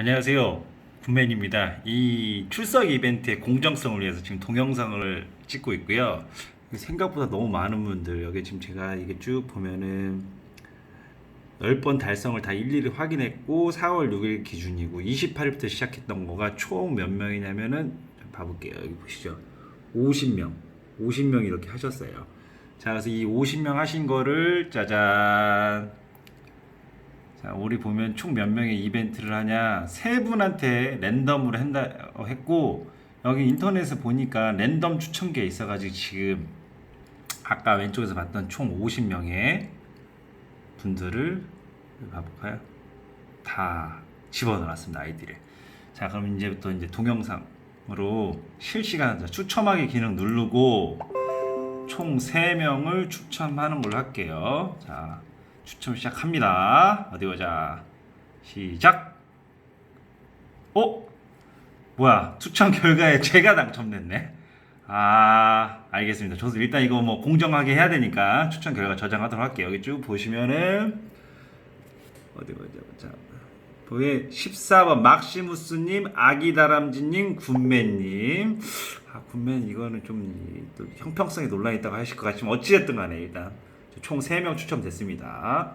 안녕하세요. 군맨입니다. 이 출석 이벤트의 공정성을 위해서 지금 동영상을 찍고 있고요. 생각보다 너무 많은 분들 여기 지금 제가 이게 쭉 보면은 10번 달성을 다 일일이 확인했고 4월 6일 기준이고 28일부터 시작했던 거가 총 몇 명이냐면은 좀 봐볼게요. 여기 보시죠. 50명. 50명 이렇게 하셨어요. 자, 그래서 이 50명 하신 거를 짜잔 자, 우리 보면 총 몇 명의 이벤트를 하냐? 세 분한테 랜덤으로 한다, 어, 했고, 여기 인터넷에 보니까 랜덤 추천기가 있어가지고 지금 아까 왼쪽에서 봤던 총 50명의 분들을 봐볼까요? 다 집어넣었습니다, 아이디를. 자, 그럼 이제부터 이제 동영상으로 실시간 추첨하기 기능 누르고 총 3명을 추첨하는 걸로 할게요. 자, 추첨 시작합니다. 어디 보자. 시작. 어? 뭐야? 추첨 결과에 제가 당첨됐네. 아, 알겠습니다. 좋습니다. 일단 이거 뭐 공정하게 해야 되니까 추첨 결과 저장하도록 할게요. 여기 쭉 보시면은 어디 보자. 자, 보에 14번 막시무스님, 아기다람쥐님, 군맨님. 아, 군맨 이거는 좀또 형평성에 논란이 있다고 하실 것 같지만 어찌됐든 간에 일단 총 3명 추첨됐습니다.